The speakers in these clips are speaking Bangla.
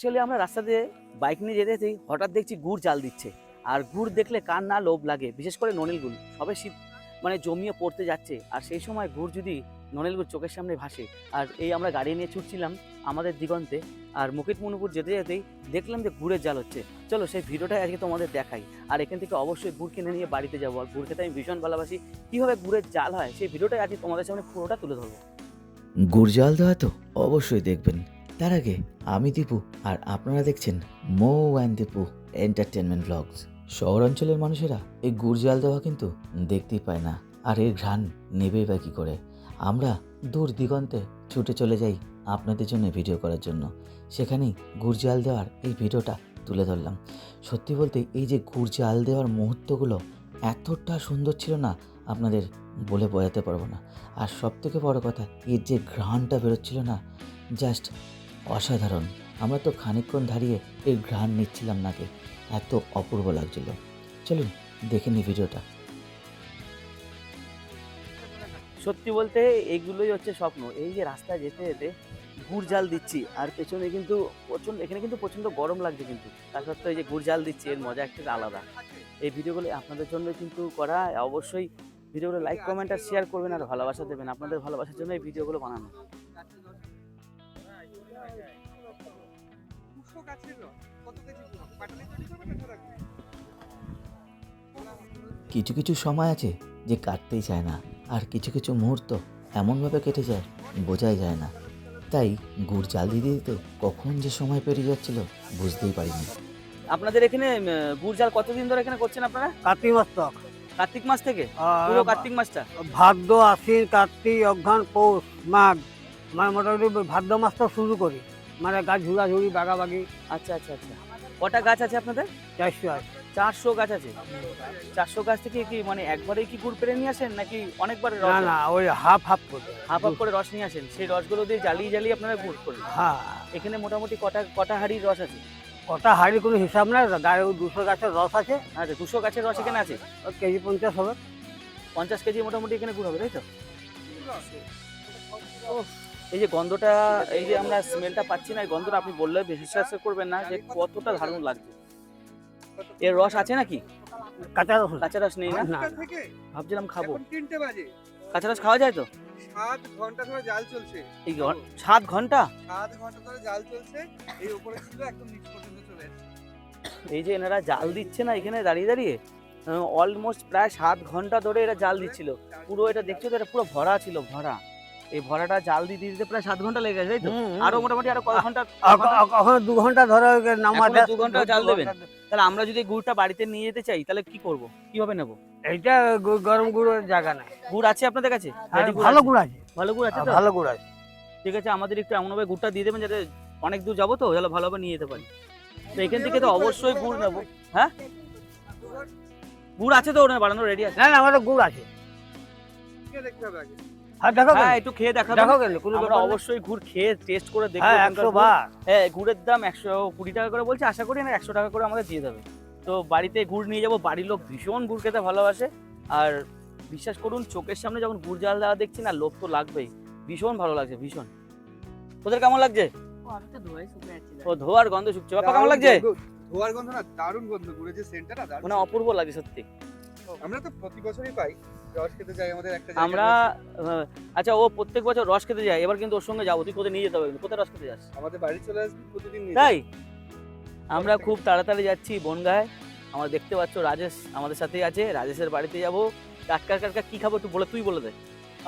অ্যাকচুয়ালি আমরা রাস্তা দিয়ে বাইক নিয়ে যেতে যেতেই হঠাৎ দেখছি গুড় জাল দিচ্ছে। আর গুড় দেখলে কার না লোভ লাগে, বিশেষ করে ননিল গুড়। সবে শীত মানে জমিয়ে পড়তে যাচ্ছে। আর সেই সময় গুড় যদি ননিল গুড় চোখের সামনে ভাসে, আর এই আমরা গাড়ি নিয়ে ছুটছিলাম আমাদের দিগন্তে, আর মুকিটমণিপুর যেতে যেতেই দেখলাম যে গুড়ের জাল হচ্ছে। চলো সেই ভিডিওটাই আজকে তোমাদের দেখাই। আর এখান থেকে অবশ্যই গুড় কিনে নিয়ে বাড়িতে যাব। আর গুড় খেতে আমি ভীষণ ভালোবাসি। কীভাবে গুড়ের জাল হয়, সেই ভিডিওটাই আজকে তোমাদের সামনে পুরোটা তুলে ধরবো। গুড় জাল দেওয়া তো অবশ্যই দেখবেন। তার আগে আমি দীপু আর আপনারা দেখছেন মো অ্যান্ড দীপু এন্টারটেনমেন্ট ব্লগস শহরাঞ্চলের মানুষেরা এই গুড় জাল দেওয়া কিন্তু দেখতেই পায় না, আর এর ঘ্রাণ নেবেই বা কী করে? আমরা দূর দিগন্তে ছুটে চলে যাই আপনাদের জন্য ভিডিও করার জন্য। সেখানেই গুড় জাল দেওয়ার এই ভিডিওটা তুলে ধরলাম। সত্যি বলতে এই যে গুড় জাল দেওয়ার মুহূর্তগুলো এতটা সুন্দর ছিল না, আপনাদের বলে বোঝাতে পারব না। আর সব থেকে বড় কথা, এর যে ঘ্রাণটা বেরোচ্ছিল না জাস্ট অসাধারণ। আমরা তো খানিকক্ষণ দাঁড়িয়ে এর ঘ্রাণ নিচ্ছিলাম নাকি। এত অপূর্ব লাগছিল। চলুন, দেখে নি ভিডিওটা। সত্যি বলতে এইগুলোই হচ্ছে স্বপ্ন। এই যে রাস্তায় যেতে যেতে গুড় জাল দিচ্ছি, আর পেছনে কিন্তু প্রচণ্ড এখানে কিন্তু প্রচণ্ড গরম লাগছে কিন্তু। তার সত্ত্বেও এই যে গুড় জাল দিচ্ছি, এর মজা একটা আলাদা। এই ভিডিওগুলো আপনাদের জন্য কিন্তু করা। অবশ্যই ভিডিওগুলো লাইক কমেন্ট আর শেয়ার করবেন আর ভালোবাসা দেবেন। আপনাদের ভালোবাসার জন্য এই ভিডিওগুলো বানানো। কিছু কিছু সময় আছে যে কাটতেই চায় না আর কিছু কিছু মুহূর্ত এমনভাবে কেটে যায় বোঝাই যায় না। তাই গুড় জাল দিতে দিতে কখন যে সময় পেরিয়ে যাচ্ছিল বুঝতেই পারিনি। আপনাদের এখানে গুড় জাল কতদিন ধরে এখানে করছেন আপনারা? কার্তিক মাস্তক কার্তিক মাস থেকে? পুরো কার্তিক মাসটা? ভাদ্র আশ্বিন কার্তিক অঘ্রাণ পৌষ মাঘ। মানে মোটামুটি ভাদ্র মাসটা শুরু করি। মানে গাছ ঝুড়াঝুড়ি বাগাবাগি। আচ্ছা আচ্ছা আচ্ছা। কটা গাছ আছে আপনাদের? চারশো আছে চারশো গাছ আছে? চারশো গাছ থেকে কি মানে একবারেই কি গুড় পেরে নিয়ে আসেন নাকি অনেকবার না না ওই হাফ হাফ করে। হাফ হাফ করে রস নিয়ে আসেন? সেই রসগুলো দিয়ে জ্বালিয়ে জ্বালিয়ে আপনারা গুড় করেন হ্যাঁ। এখানে মোটামুটি কটা কটা হাড়ির রস আছে? কটা হাড়ি কোনো হিসাব নাই গায়ে দুশো গাছের রস আছে। আচ্ছা দুশো গাছের রস এখানে আছে? কেজি পঞ্চাশ হবে। পঞ্চাশ কেজি মোটামুটি এখানে গুড় হবে তাই তো? এই যে গন্ধটা এই যে আমরা স্মেলটা পাচ্ছি না এই গন্ধটা আপনি বললে বিশ্বাস করবেন না যে কতটা দারুণ লাগছে। এর রস আছে নাকি? কাঁচা রস কাঁচা রস নেই না? ভাবছিলাম খাব। তিনটে বাজে। কাঁচা রস খাওয়া যায় তো? সাত ঘণ্টা ধরে জাল চলছে। এই সাত ঘণ্টা? সাত ঘণ্টা ধরে জাল চলছে। এই উপরে ছিল একদম নিচ পর্যন্ত চলে এই যে এনারা জাল দিচ্ছে না এখানে দাঁড়িয়ে দাঁড়িয়ে? অলমোস্ট প্রায় সাত ঘণ্টা ধরে এরা জাল দিচ্ছিল। পুরো এটা দেখছ তো এটা পুরো ভরা ছিল ভরা। এই ভরাটা জাল দিতে দিতে প্রায় সাত ঘণ্টা লেগে গেছে তাই তো। আরও মোটামুটি আরও কয় ঘণ্টা আর- দু ঘণ্টা ধরে নামা দু ঘণ্টা জাল দেবেন? তাহলে আমরা যদি গুড়টা বাড়িতে নিয়ে যেতে চাই তাহলে কি করব? কীভাবে নেব? এইটা গরম গুঁড়োর জায়গা না। গুড় আছে আপনাদের কাছে? গুড় ভালো গুড় আছে। ভালো গুড় আছে ভালো গুড় আছে। ঠিক আছে আমাদের একটু এমনভাবে গুড়টা দিয়ে দেবেন যাতে অনেক দূর যাব তো তাহলে ভালোভাবে নিয়ে যেতে পারি। তো এখান থেকে তো অবশ্যই গুড় নেব। হ্যাঁ? গুড় আছে তো ওখানে বানানো রেডি আছে? না না আমাদের গুড় আছে। দেখতে হবে আগে? আর দেখো হ্যাঁ একটু খেয়ে দেখাবো দেখো কেন কোনো আমরা অবশ্যই গুড় খেয়ে টেস্ট করে দেখব হ্যাঁ একশো। বার। হ্যাঁ গুড়ের দাম একশো কুড়ি টাকা করে বলছে আশা করি না একশো টাকা করে আমাদের দিয়ে দেবে। তো বাড়িতে গুড় নিয়ে যাব বাড়ির লোক ভীষণ গুড় খেতে ভালোবাসে। আর বিশ্বাস করুন চোখের সামনে যখন গুড় জাল দেওয়া দেখছি না লোভ তো লাগবেই। ভীষণ ভালো লাগছে ভীষণ। তোদের কেমন লাগছে? ও ধোয়ার গন্ধ শুকছে। বাবা কেমন লাগছে? ধোয়ার গন্ধ না দারুণ গন্ধ গুড়ের যে সেন্টটা না মানে অপূর্ব লাগে সত্যি। আমরা তো প্রতি বছরই পাই রস খেতে যাই আমাদের একটা আমরা আচ্ছা ও প্রত্যেক বছর রস খেতে যায় এবার কিন্তু ওর সঙ্গে যাব তুই কোথায় নিয়ে যেতে হবে। কোথায় রস খেতে যাস? আমাদের বাড়ি চলে আসবি প্রতিদিন তাই? আমরা খুব তাড়াতাড়ি যাচ্ছি বনগায়। আমরা দেখতে পাচ্ছ রাজেশ আমাদের সাথেই আছে রাজেশের বাড়িতে যাব। টাটকা টাটকা কি খাব একটু বলে তুই বলে দে।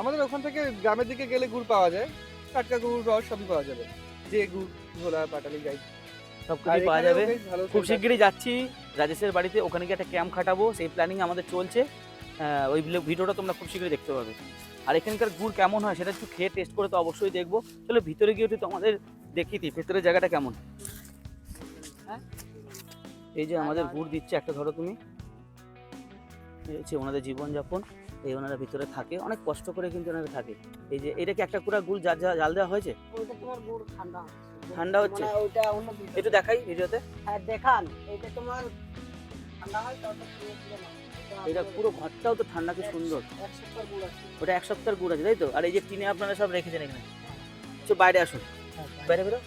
আমাদের ওখান থেকে গ্রামের দিকে গেলে গুড় পাওয়া যায় টাটকা গুড় রস সবই পাওয়া যাবে। যে গুড় ঝোলা পাটালি যাই। সব আর কিছু পাওয়া যাবে। খুব শিগগিরই যাচ্ছি রাজেশের বাড়িতে ওখানে গিয়ে একটা ক্যাম্প খাটাবো। সেই প্ল্যানিং আমাদের চলছে। ওই ভিডিওটা তোমরা খুব শীঘ্রই দেখতে পাবে। আর এখানকার গুড় কেমন হয় সেটা একটু খেয়ে টেস্ট করে তো অবশ্যই দেখব। চলো ভিতরে গিয়ে একটু তোমাদের দেখি দিই ভেতরের জায়গাটা কেমন। হ্যাঁ? এই যে আমাদের গুড় দিচ্ছে একটা ধরো তুমি। হচ্ছে ওনাদের জীবনযাপন। এই ওনারা ভিতরে থাকে। অনেক কষ্ট করে কিন্তু ওনারা থাকে। এই যে এটা কি একটা কুড়া গুড় জাল দেওয়া হয়েছে? তোমার গুড় ঠান্ডা ঠান্ডা হচ্ছে? মানে ওইটা অন্য কিছু। একটু দেখাই ভিডিওতে। হ্যাঁ দেখান। এইটা তোমার ঠান্ডা হয় পুরো পুরো না। এটা পুরো ঘরটাও তো ঠান্ডা কি সুন্দর। এক সপ্তাহ গুড় আছে। ওটা এক সপ্তাহের গুড় আছে তাই তো? আর এই যে টিনে আপনারা সব রেখেছেন এখানে। তো বাইরে আসুন। বাইরে। বেরো।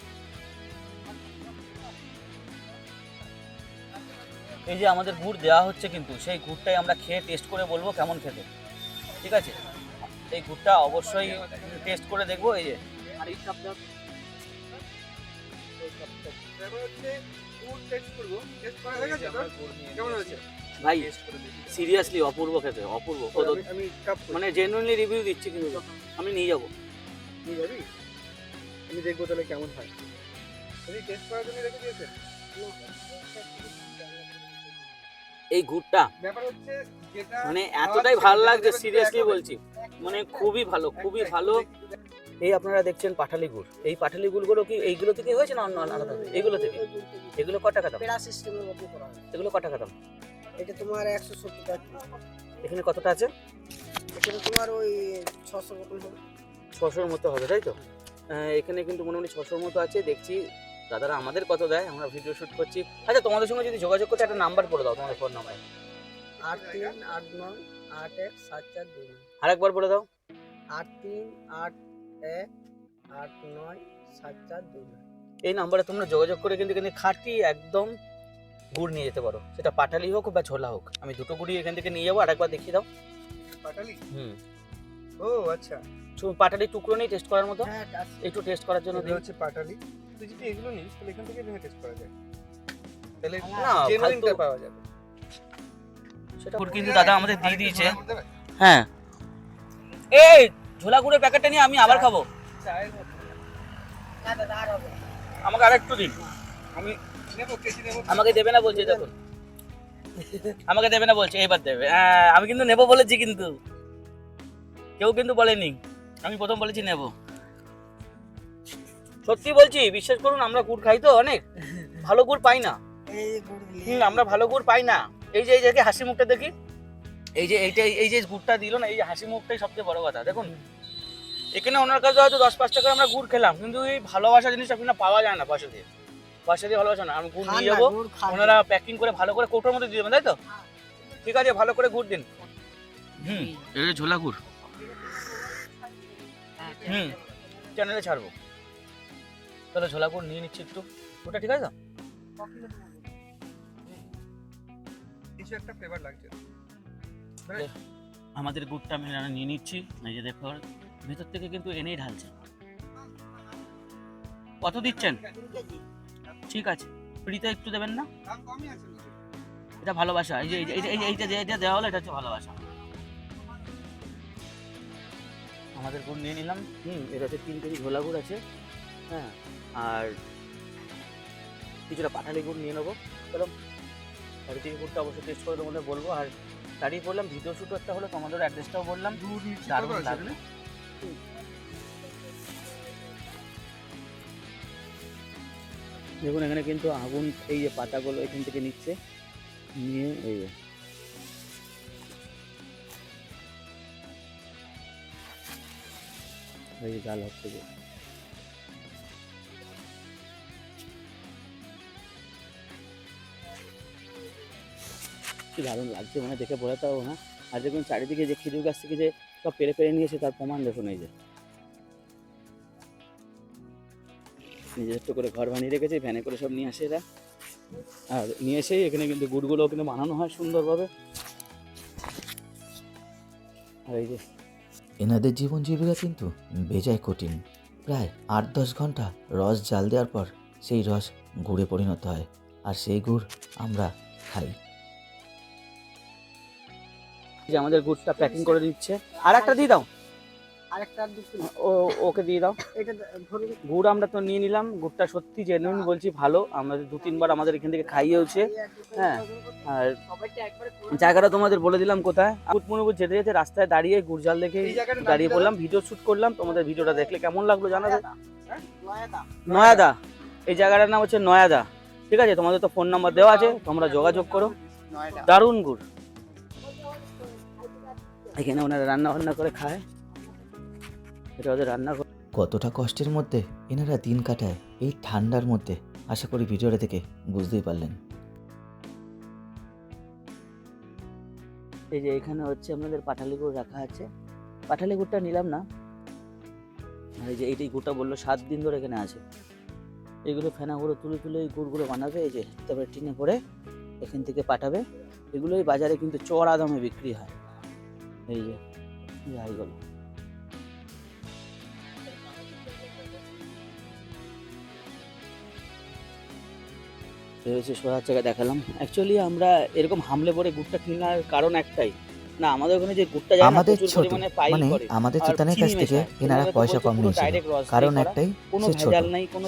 এই যে আমাদের গুড় দেওয়া হচ্ছে কিন্তু সেই গুড়টাই আমরা খেয়ে টেস্ট করে বলব কেমন খেতে। ঠিক আছে? এই গুড়টা অবশ্যই টেস্ট করে দেখব এই যে। আর এই কাপটা এবার হচ্ছে গুড় টেস্ট করব টেস্ট করা হয়ে গেছে কেমন হয়েছে ভাই সিরিয়াসলি অপূর্ব খেতে অপূর্ব আমি- মানে জেনুইনলি রিভিউ দিচ্ছি কিন্তু। আমি নিয়ে যাব। নিয়ে যাবি? আমি দেখব তাহলে কেমন হয়। তুমি টেস্ট করার জন্য রেখে দিয়েছে। এই যেটা মানে এতটাই ভালো লাগছে সিরিয়াসলি বলছি। মানে খুবই ভালো খুবই ভালো। এই আপনারা দেখছেন পাঠালি গুড়। এই পাঠালি গুড়গুলো কি এইগুলো থেকে হয়েছে না অন্য আলাদা এইগুলো থেকে? এগুলো ক টাকা দাম পেড়া সিস্টেমের মধ্যে করা হয়। এগুলো ক টাকা দাম এটা তোমার একশো সত্তর টাকা এখানে কতটা আছে? এখানে তোমার ওই ছশো মতন হবে। ছশোর মতো হবে তাই তো? এখানে কিন্তু মনে মোটামুটি ছশোর মতো আছে। দেখছি দাদারা আমাদের কত দেয় আমরা ভিডিও শ্যুট করছি। আচ্ছা তোমাদের সঙ্গে যদি যোগাযোগ করতে একটা নাম্বার করে দাও তোমাদের ফোন নাম্বার। আট তিন আট নয় আট এক সাত চার দুই আরেকবার বলে দাও। আট তিন আট এক আট নয় সাত চার দুই নয়। এই নাম্বারে তোমরা যোগাযোগ করে কিন্তু এখানে খাঁটি একদম গুড় নিয়ে যেতে পারো। সেটা পাটালি হোক বা ছোলা হোক। আমি দুটো গুড়ি এখান থেকে নিয়ে যাব আরেকবার দেখিয়ে দাও। পাটালি? হুম। ও আচ্ছা। পাটালি টুকরো নেই টেস্ট করার মতো? হ্যাঁ একটু টেস্ট করার জন্য দিন। হচ্ছে পাটালি। তুই যদি এগুলো নিস তাহলে এখান থেকে ভেঙে টেস্ট করা যায়? তাহলে না, জেনুইনটা পাওয়া যাবে। সেটা কিন্তু দাদা আমাদের দিয়ে দিয়েছে। হ্যাঁ। এই ঝোলা গুড়ের প্যাকেটটা নিয়ে আমি আবার খাব। দাদা আর একটু। আমাকে দিন। আমি আমাকে দেবে না বলছে দেখুন আমাকে দেবে না বলছে এবার দেবে। হ্যাঁ আমি কিন্তু নেব বলেছি কিন্তু। কেউ কিন্তু বলেনি। আমি প্রথম বলেছি নেব। সত্যি বলছি বিশ্বাস করুন আমরা গুড় খাই তো অনেক। ভালো গুড় পাই না। হুম, আমরা ভালো গুড় পাই না। এই যে এই যে হাসি মুখটা দেখি। এই যে এইটা এই যে গুড়টা দিল না এই যে হাসি মুখটাই সবচেয়ে বড় কথা। দেখুন এখানে ওনার কাছে হয়তো দশ পাঁচ টাকা আমরা গুড় খেলাম কিন্তু এই ভালোবাসা জিনিসটা আপনার পাওয়া যায় না পয়সা দিয়ে। পয়সা দিয়ে ভালোবাসা না আমি গুড় নিয়ে যাব ওনারা প্যাকিং করে ভালো করে কৌটোর মধ্যে দিয়ে দেবেন তাই তো? ঠিক আছে ভালো করে গুড় দিন। হুম। এটা ঝোলা গুড়। হুম। চ্যানেলে ছাড়বো। তাহলে ঝোলা গুড় নিয়ে নিচ্ছি একটু। ওটা ঠিক আছে? তো কিছু একটা ফ্লেভার লাগছে। আমাদের গুড়টা আমি নিয়ে নিচ্ছি। এই যে ভেতর থেকে কিন্তু এনেই ঢালছে। কত দিচ্ছেন? ঠিক আছে। ফ্রিতে একটু দেবেন না। এটা ভালোবাসা। এই যে, এই যে- এই যে- এই যে- এইটা এইটা দেওয়া হলো, এটা হচ্ছে ভালোবাসা। আমাদের গুড় নিয়ে নিলাম। হুম, এটা হচ্ছে তিন কেজি ঝোলা গুড় আছে। হ্যাঁ আর কিছুটা পাঠালি গুড় নিয়ে নেব। চলো চারিদিকে গুড়টা অবশ্যই টেস্ট করে তোমাদের বলব। আর দাঁড়িয়ে পড়লাম ভিডিও শ্যুটও একটা হলো তোমাদের অ্যাড্রেসটাও বললাম। দারুণ লাগল। দেখুন এখানে কিন্তু আগুন এই যে পাতাগুলো এখান থেকে নিচ্ছে নিয়ে এই যে। এই জাল হচ্ছে কি দারুণ লাগছে মানে দেখে বোঝাতে পারব না আর দেখুন চারিদিকে যে খেজুর গাছ থেকে যে সব পেরে পেরে নিয়েছে তার প্রমাণ দেখুন এই যে। নিজের করে ঘর বানিয়ে রেখেছে, ভ্যানে করে সব নিয়ে আসে এরা। আর নিয়ে এসেই এখানে কিন্তু গুড়গুলো কিন্তু বানানো হয় সুন্দরভাবে। আর এই যে। এনাদের জীবন জীবিকা কিন্তু বেজায় কঠিন। প্রায় আট দশ ঘণ্টা রস জাল দেওয়ার পর সেই রস গুড়ে পরিণত হয়। আর সেই গুড় আমরা খাই। যে আমাদের গুড়টা প্যাকিং করে দিচ্ছে। আর একটা দিয়ে দাও। ও ওকে দিয়ে দাও। গুড় আমরা তো নিয়ে নিলাম। গুড়টা সত্যি জেনুইন বলছি ভালো। আমাদের দু তিনবার আমাদের এখান থেকে খাইয়েওছে। হ্যাঁ। আর জায়গাটা তোমাদের বলে দিলাম কোথায়। কুটমুনুপুর যেতে যেতে রাস্তায় দাঁড়িয়ে গুড় জাল দেখে দাঁড়িয়ে পড়লাম ভিডিও শুট করলাম। তোমাদের ভিডিওটা দেখলে কেমন লাগল জানাবে? নয়াদা। নয়াদা। এই জায়গাটার নাম হচ্ছে নয়াদা। ঠিক আছে তোমাদের তো ফোন নাম্বার দেওয়া আছে। তোমরা যোগাযোগ করো। দারুণ গুড়। এখানে ওনারা রান্না বান্না করে খায়। এটা ওদের রান্না করে কতটা কষ্টের মধ্যে এনারা দিন কাটায় এই ঠান্ডার মধ্যে। আশা করি ভিডিওটা থেকে বুঝতেই পারলেন। এই যে এখানে হচ্ছে আমাদের পাঠালি গুড় রাখা আছে। পাঠালি গুড়টা নিলাম না। আর এই যে এইটাই গুড়টা বলল সাত দিন ধরে এখানে আছে। এগুলো ফেনা গুঁড়ো তুলে তুলে এই গুড়গুলো বানাবে এই যে তারপরে টিনে পরে এখান থেকে পাঠাবে। এগুলোই বাজারে কিন্তু চড়া দামে বিক্রি হয়। এই যে যাইগুলো ভেবেছি সোহার জায়গায় দেখালাম। অ্যাকচুয়ালি আমরা এরকম হামলে পরে গুড়টা কেনার কারণ একটাই। না আমাদের ওখানে যে গুড়টা যায় আমাদের ছোট মানে আমাদের চেতনের কাছ থেকে। এনারা পয়সা কম দিয়ে কারণ একটাই কোনো সে ছোট।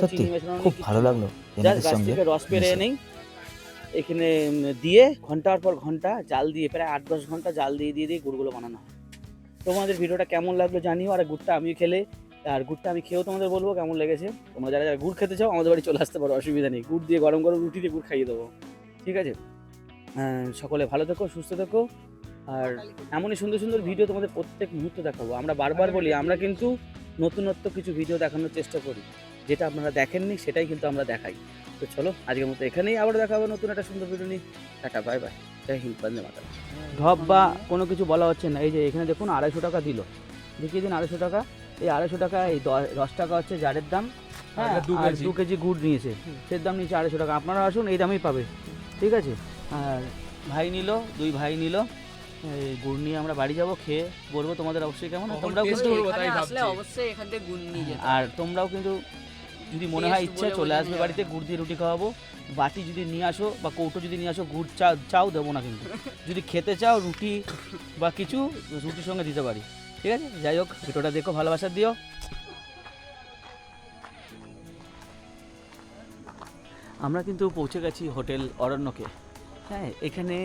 সত্যি খুব ভালো লাগল এনাদের সঙ্গে রস পেরে নেই। এখানে দিয়ে ঘণ্টার পর ঘণ্টা জাল দিয়ে প্রায় আট দশ ঘণ্টা জাল দিয়ে দিয়ে দিয়ে গুড়গুলো বানানো হয়। তোমাদের ভিডিওটা কেমন লাগল জানিও আর গুড়টা আমিও খেলে আর গুড়টা আমি খেয়েও তোমাদের বলব কেমন লেগেছে। তোমরা যারা যারা গুড় খেতে চাও আমাদের বাড়ি চলে আসতে পারো অসুবিধা নেই। গুড় দিয়ে গরম গরম রুটি দিয়ে গুড় খাইয়ে দেবো। ঠিক আছে? আহ, সকলে ভালো থেকো সুস্থ থেকো। আর এমনই সুন্দর সুন্দর ভিডিও তোমাদের প্রত্যেক মুহূর্তে দেখাবো। আমরা বারবার বলি আমরা কিন্তু নতুনত্ব কিছু ভিডিও দেখানোর চেষ্টা করি। যেটা আপনারা দেখেননি সেটাই কিন্তু আমরা দেখাই। তো চলো আজকের মতো এখানেই আবার দেখা হবে নতুন একটা সুন্দর ভিডিও নিয়ে। টাটা বাই বাই জয় হিন্দ বন্দে মাতা ঢপ বা কোনো কিছু বলা হচ্ছে না। এই যে এখানে দেখুন আড়াইশো টাকা দিল। দেখিয়ে দিন আড়াইশো টাকা। এই আড়াইশো টাকা এই দশ টাকা হচ্ছে জারের দাম। হ্যাঁ দু আর কেজি। দু কেজি গুড় নিয়েছে। সের দাম নিয়েছে আড়াইশো টাকা। আপনারা আসুন এই দামেই পাবে। ঠিক আছে? আর ভাই নিল দুই ভাই নিল। এই গুড় নিয়ে আমরা বাড়ি যাব খেয়ে বলব তোমাদের অবশ্যই কেমন। তোমরাও কিন্তু অবশ্যই এখান থেকে গুড় নিয়ে যেতে আর তোমরাও কিন্তু যদি মনে হয় ইচ্ছা চলে আসবে বাড়িতে গুড় দিয়ে রুটি খাওয়াবো। বাটি যদি নিয়ে আসো বা কৌটো যদি নিয়ে আসো গুড় চা চাও দেবো না কিন্তু। যদি খেতে চাও রুটি বা কিছু রুটির সঙ্গে দিতে পারি। ঠিক আছে? যাই হোক ভিডিওটা দেখো ভালোবাসা দিও। আমরা কিন্তু পৌঁছে গেছি হোটেল অরণ্যকে। হ্যাঁ এখানে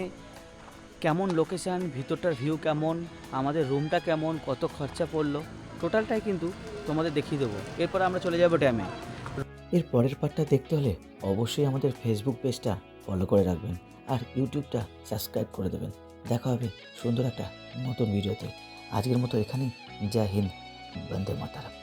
কেমন লোকেশান ভিতরটার ভিউ কেমন আমাদের রুমটা কেমন কত খরচা পড়ল টোটালটাই কিন্তু তোমাদের দেখিয়ে দেবো। এরপর আমরা চলে যাব ড্যামে এর পরের পার্টটা দেখতে হলে অবশ্যই আমাদের ফেসবুক পেজটা ফলো করে রাখবেন আর ইউটিউবটা সাবস্ক্রাইব করে দেবেন। দেখা হবে সুন্দর একটা নতুন ভিডিওতে আজকের মতো এখানেই। জয় হিন্দ। বন্দে মাতারাম।